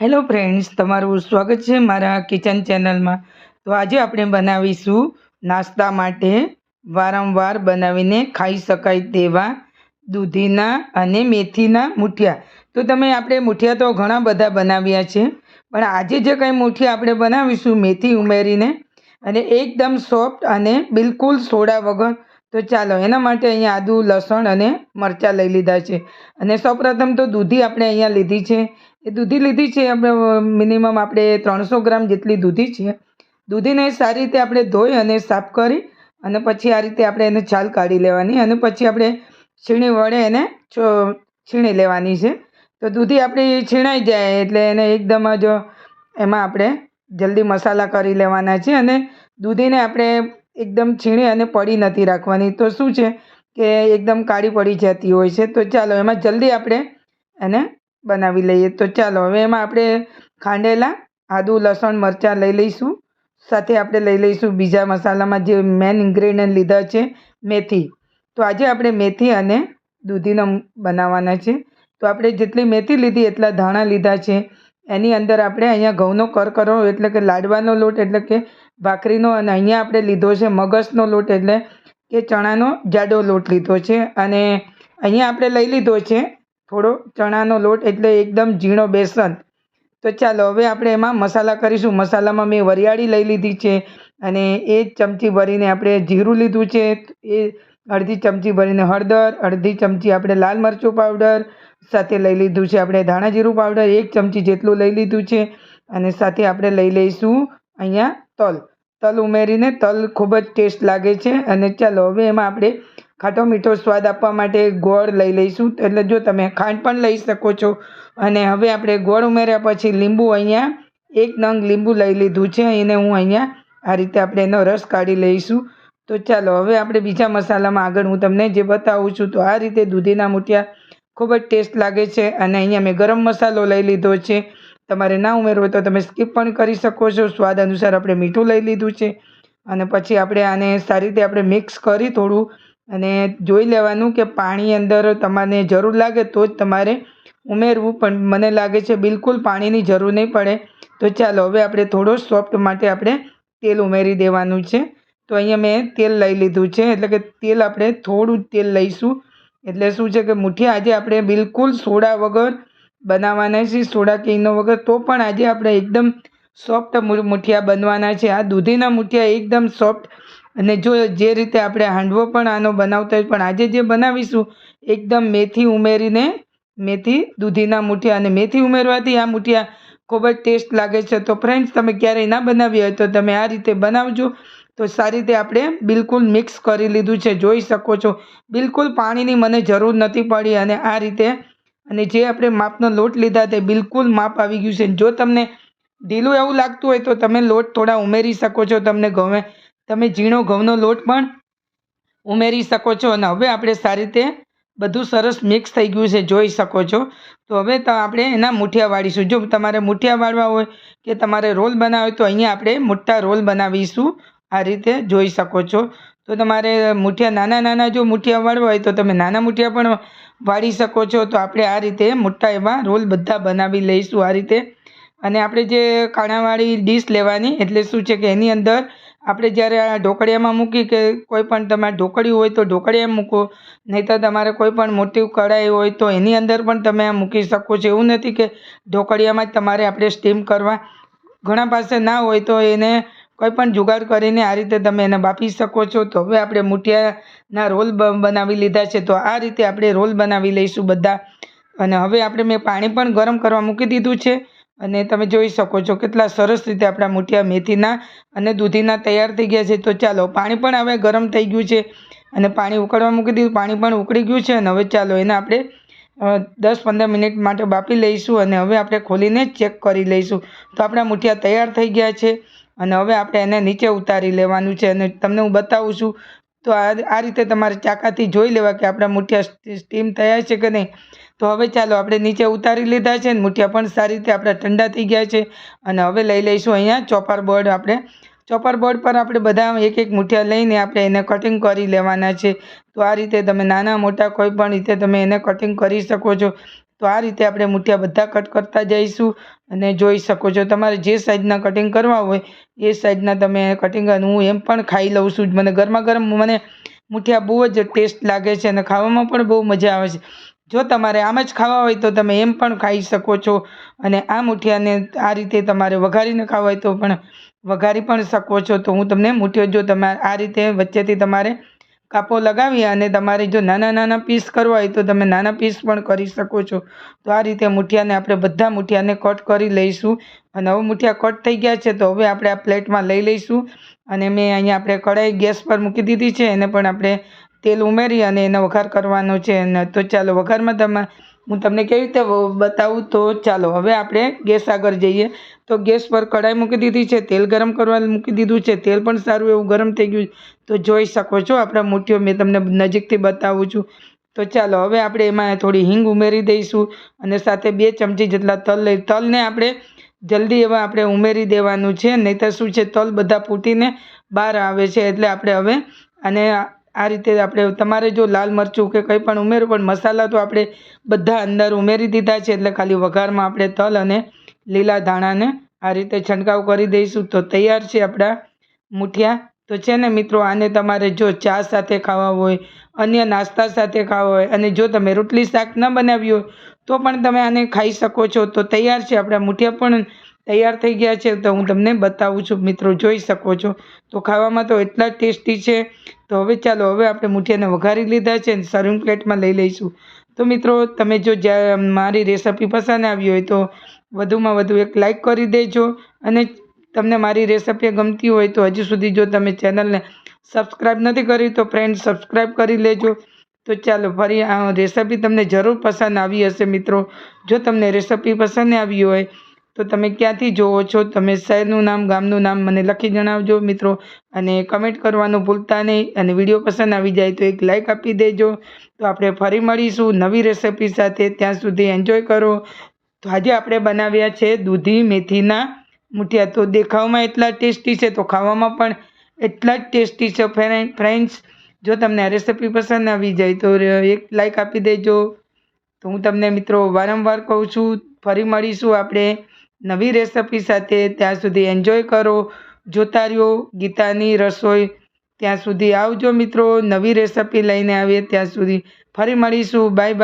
Hello friends તમારું સ્વાગત છે મારા કિચન ચેનલમાં તો આજે આપણે બનાવીશું નાસ્તા માટે વારંવાર બનાવીને ખાઈ શકાય તેવા દૂધીના અને મેથીના મૂઠિયા. તો તમે આપણે મૂઠિયા તો ઘણા બધા બનાવ્યા છે, પણ આજે જે કંઈ મૂઠિયા આપણે બનાવીશું, મેથી ઉમેરીને, અને એકદમ સોફ્ટ અને બિલકુલ સોડા વગર તો ચાલો, એના માટે અહીંયા આદુ, લસણ અને મરચાં લઈ લીધા છે. અને સૌપ્રથમ તો દૂધી આપણે અહીંયા લીધી છે. એ દૂધી લીધી છે, આપણે મિનિમમ આપણે ત્રણસો ગ્રામ જેટલી દૂધી છે. દૂધીને સારી રીતે આપણે ધોઈ અને સાફ કરી અને પછી આ રીતે આપણે એને છાલ કાઢી લેવાની અને પછી આપણે છીણી વડે એને છીણી લેવાની છે. તો દૂધી આપણી છીણાઈ જાય એટલે એને એકદમ જ એમાં આપણે જલ્દી મસાલા કરી લેવાના છે અને દૂધીને આપણે એકદમ છીણી અને પડી નથી રાખવાની. તો શું છે કે એકદમ કાળી પડી જતી હોય છે. તો ચાલો એમાં જલ્દી આપણે એને બનાવી લઈએ. તો ચાલો હવે એમાં આપણે ખાંડેલા, આદુ, લસણ, મરચાં લઈ લઈશું. સાથે આપણે લઈ લઈશું બીજા મસાલામાં જે મેન ઇન્ગ્રેડિયન્ટ લીધા છે, મેથી. તો આજે આપણે મેથી અને દૂધીનો બનાવવાના છે. તો આપણે જેટલી મેથી લીધી એટલા ધાણા લીધા છે. એની અંદર આપણે અહીંયા ઘઉંનો કરકરો એટલે કે લાડવાનો લોટ એટલે કે ભાખરીનો અને અહીંયા આપણે લીધો છે મગજનો લોટ એટલે કે ચણાનો જાડો લોટ લીધો છે. અને અહીંયા આપણે લઈ લીધો છે થોડો ચણાનો લોટ એટલે એકદમ ઝીણો બેસન. તો ચાલો હવે આપણે એમાં મસાલા કરીશું. મસાલામાં મેં વરિયાળી લઈ લીધી છે અને એ ચમચી ભરીને આપણે જીરું લીધું છે. એ અડધી ચમચી ભરીને હળદર, અડધી ચમચી આપણે લાલ મરચું પાવડર, સાથે લઈ લીધું છે આપણે ધાણા જીરું પાવડર, એક ચમચી જેટલું લઈ લીધું છે અને સાથે આપણે લઈ લઈશું અહીંયા તલ. તલ ઉમેરીને તલ ખૂબ જ ટેસ્ટ લાગે છે અને ચાલો હવે એમાં આપણે ખાટો મીઠો સ્વાદ આપવા માટે ગોળ લઈ લઈશું. એટલે જો તમે ખાંડ પણ લઈ શકો છો. અને હવે આપણે ગોળ ઉમેર્યા પછી લીંબુ અહીંયા એક નંગ લીંબુ લઈ લીધું છે. એને હું અહીંયા આ રીતે આપણે એનો રસ કાઢી લઈશું. તો ચાલો હવે આપણે બીજા મસાલામાં આગળ હું તમને જે બતાવું છું તો આ રીતે દૂધીના મૂઠિયા ખૂબ જ ટેસ્ટ લાગે છે. અને અહીંયા મેં ગરમ મસાલો લઈ લીધો છે. તમારે ના ઉમેરવો હોય તો તમે સ્કીપ પણ કરી શકો છો. સ્વાદ અનુસાર આપણે મીઠું લઈ લીધું છે. અને પછી આપણે આને સારી રીતે આપણે મિક્સ કરી થોડું અને જોઈ લેવાનું કે પાણી અંદર તમારે જરૂર લાગે તો જ તમારે ઉમેરવું. પણ મને લાગે છે બિલકુલ પાણીની જરૂર નહીં પડે. તો ચાલો હવે આપણે થોડો સોફ્ટ માટે આપણે તેલ ઉમેરી દેવાનું છે. તો અહીંયા મેં તેલ લઈ લીધું છે. એટલે કે તેલ આપણે થોડું તેલ લઈશું. એટલે શું છે કે મુઠ્ઠી આજે આપણે બિલકુલ સોડા વગર બનાવવાના છે, સોડા કે વગર, તો પણ આજે આપણે એકદમ સોફ્ટ મુઠિયા બનવાના છે. આ દૂધીના મુઠિયા એકદમ સોફ્ટ અને જો જે રીતે આપણે હાંડવો પણ આનો બનાવતા હોય, પણ આજે જે બનાવીશું, એકદમ મેથી ઉમેરીને, મેથી દૂધીના મુઠિયા અને મેથી ઉમેરવાથી આ મુઠિયા ખૂબ જ ટેસ્ટ લાગે છે. તો ફ્રેન્ડ્સ તમે ક્યારેય ના બનાવી હોય તો તમે આ રીતે બનાવજો. તો સારી રીતે આપણે બિલકુલ મિક્સ કરી લીધું છે. જોઈ શકો છો. બિલકુલ પાણીની મને જરૂર નથી પડી અને આ રીતે અને જે આપણે માપનો લોટ લીધા તે બિલકુલ માપ આવી ગયું છે. જો તમને ઢીલું એવું લાગતું હોય તો તમે લોટ થોડા ઉમેરી શકો છો. તમને ગમે, તમે ઝીણો ઘઉંનો લોટ પણ ઉમેરી શકો છો. અને હવે આપણે સારી રીતે બધું સરસ મિક્સ થઈ ગયું છે, જોઈ શકો છો. તો હવે તો આપણે એના મૂઠિયા વાળીશું. જો તમારે મૂઠિયા વાળવા હોય કે તમારે રોલ બનાવવા હોય તો અહીંયા આપણે મોટા રોલ બનાવીશું. આ રીતે જોઈ શકો છો. તો તમારે મૂઠિયા નાના નાના જો મૂઠિયા વાળવા હોય તો તમે નાના મૂઠિયા પણ વાળી શકો છો. તો આપણે આ રીતે મોટા એવા રોલ બધા બનાવી લઈશું આ રીતે. અને આપણે જે કાણાવાળી ડીશ લેવાની એટલે શું છે કે એની અંદર આપણે જ્યારે આ ઢોકળિયામાં મૂકી કે કોઈ પણ તમારે ઢોકળી હોય તો ઢોકળિયા મૂકો. નહીં તો તમારે કોઈ પણ મોટી કઢાઈ હોય તો એની અંદર પણ તમે મૂકી શકો છો. એવું નથી કે ઢોકળિયામાં જ તમારે આપણે સ્ટીમ કરવા. ઘણા પાસે ના હોય તો એને કોઈ પણ જુગાડ કરીને આ રીતે તમે એને બાફી શકો છો, તો હવે આપણે મૂઠિયાના રોલ બનાવી લીધા છે, તો આ રીતે આપણે રોલ બનાવી લઈશું બધા. અને હવે આપણે મેં પાણી પણ ગરમ કરવા મૂકી દીધું છે, અને તમે જોઈ શકો છો કેટલા સરસ રીતે આપણા મૂઠિયા મેથીના અને દૂધીના તૈયાર થઈ ગયા છે. તો ચાલો, પાણી પણ હવે ગરમ થઈ ગયું છે, અને પાણી ઉકળવા મૂકી દીધું, પાણી પણ ઉકળી ગયું છે, અને હવે ચાલો એને આપણે દસ પંદર મિનિટ માટે બાફી લઈશું, અને હવે આપણે ખોલીને ચેક કરી લઈશું. તો આપણા મૂઠિયા તૈયાર થઈ ગયા છે. અને હવે આપણે એને નીચે ઉતારી લેવાનું છે અને તમને હું બતાવું છું, તો આ રીતે તમારે ચાકાથી જોઈ લેવા કે આપણા મૂઠિયા સ્ટીમ થયા છે કે નહીં. તો હવે ચાલો આપણે નીચે ઉતારી લીધા છે ને મૂઠિયા પણ સારી રીતે આપણા ઠંડા થઈ ગયા છે. અને હવે લઈ લઈશું અહીંયા ચોપર બોર્ડ આપણે. ચોપર બોર્ડ પર આપણે બધા એક એક મૂઠિયા લઈને આપણે એને કટિંગ કરી લેવાના છે. તો આ રીતે તમે નાના મોટા કોઈ પણ રીતે તમે એને કટિંગ કરી શકો છો. તો આ રીતે આપણે મૂઠિયા બધા કટ કરતા જઈશું અને જોઈ શકો છો તમારે જે સાઇઝના કટિંગ કરવા હોય એ સાઇઝના તમે કટિંગ હું એમ પણ ખાઈ લઉં છું મને ગરમા ગરમ મને મૂઠિયા બહુ જ ટેસ્ટ લાગે છે અને ખાવામાં પણ બહુ મજા આવે છે. જો તમારે આમ જ ખાવા હોય તો તમે એમ પણ ખાઈ શકો છો અને આ મૂઠિયાને આ રીતે તમારે વઘારીને ખાવા હોય તો પણ વઘારી પણ શકો છો. તો હું તમને મૂઠિયો જો તમારે આ રીતે વચ્ચેથી તમારે કાપો લગાવી અને તમારે જો નાના નાના પીસ કરવા હોય તો તમે નાના પીસ પણ કરી શકો છો. તો આ રીતે મૂઠિયાને આપણે બધા મૂઠિયાને કટ કરી લઈશું. અને હવે મુઠિયા કટ થઈ ગયા છે તો હવે આપણે આ પ્લેટમાં લઈ લઈશું. અને મેં અહીંયા આપણે કઢાઈ ગેસ પર મૂકી દીધી છે. એને પણ આપણે તેલ ઉમેરી અને એનો વઘાર કરવાનો છે. અને તો ચાલો વઘારમાં તમે હું તમને કેવી રીતે બતાવું તો ચાલો, હવે આપણે ગેસ આગળ જઈએ. તો ગેસ પર કઢાઈ મૂકી દીધી છે, તેલ ગરમ કરવા મૂકી દીધું છે, તેલ પણ સારું એવું ગરમ થઈ ગયું તો જોઈ શકો છો, આપણા મૂઠીઓ મેં તમને નજીકથી બતાવું છું. તો ચાલો, હવે આપણે એમાં થોડી હિંગ ઉમેરી દઈશું અને સાથે બે ચમચી જેટલા તલ લઈ, તલને આપણે જલ્દી એવા આપણે ઉમેરી દેવાનું છે. નહીંતર શું છે, તલ બધા ફૂટીને બહાર આવે છે, એટલે આપણે હવે અને આ રીતે આપણે તમારે જો લાલ મરચું કે કંઈ પણ ઉમેરવું પણ મસાલા તો આપણે બધા અંદર ઉમેરી દીધા છે, એટલે ખાલી વઘારમાં આપણે તલ અને લીલા ધાણાને આ રીતે છંટકાવ કરી દઈશું. તો તૈયાર છે આપણા મૂઠિયા. તો છે ને મિત્રો, આને તમારે જો ચા સાથે ખાવા હોય, અન્ય નાસ્તા સાથે ખાવા હોય, અને જો તમે રોટલી શાક ન બનાવ્યું હોય, તો પણ તમે આને ખાઈ શકો છો. તો તૈયાર છે આપણા મુઠિયા પણ તૈયાર થઈ ગયા છે, તો હું તમને બતાવું છું. મિત્રો, જોઈ શકો છો. તો ખાવામાં તો એટલા ટેસ્ટી છે. તો હવે ચાલો, હવે આપણે મૂઠિયાને વઘારી લીધા છે સર્વિંગ પ્લેટમાં લઈ લઈશું. તો મિત્રો, તમે જો મારી રેસિપી પસંદ આવી હોય તો વધુમાં વધુ એક લાઈક કરી દેજો અને તમને મારી રેસિપી ગમતી હોય તો હજુ સુધી જો તમે ચેનલને સબસ્ક્રાઈબ નથી કરી તો ફ્રેન્ડ સબસ્ક્રાઈબ કરી લેજો. તો ચાલો, ફરી આ રેસિપી તમને જરૂર પસંદ આવી હશે મિત્રો. જો તમને રેસિપી પસંદ આવી હોય તો તમે ક્યાંથી જોવો છો? તમે શહેરનું નામ, ગામનું નામ મને લખી જણાવજો મિત્રો. અને કમેન્ટ કરવાનું ભૂલતા નહીં. અને વીડિયો પસંદ આવી જાય તો એક લાઇક આપી દેજો. તો આપણે ફરી મળીશું નવી રેસિપી સાથે. ત્યાં સુધી એન્જોય કરો. તો આજે આપણે બનાવ્યા છે દૂધી મેથીના મૂઠિયા. તો દેખાવમાં એટલા ટેસ્ટી છે, તો ખાવામાં પણ એટલા જ ટેસ્ટી છે ફ્રેન્ડ્સ. જો તમને આ રેસિપી પસંદ આવી જાય તો એક લાઇક આપી દેજો. તો હું તમને મિત્રો વારંવાર કહું છું, ફરી મળીશું આપણે નવી રેસિપી સાથે ત્યાં સુધી એન્જોય કરો, જોતા રહ્યો ગીતાની રસોઈ. ત્યાં સુધી આવજો મિત્રો, નવી રેસિપી લઈને આવીએ ત્યાં સુધી. ફરી મળીશું. Bye bye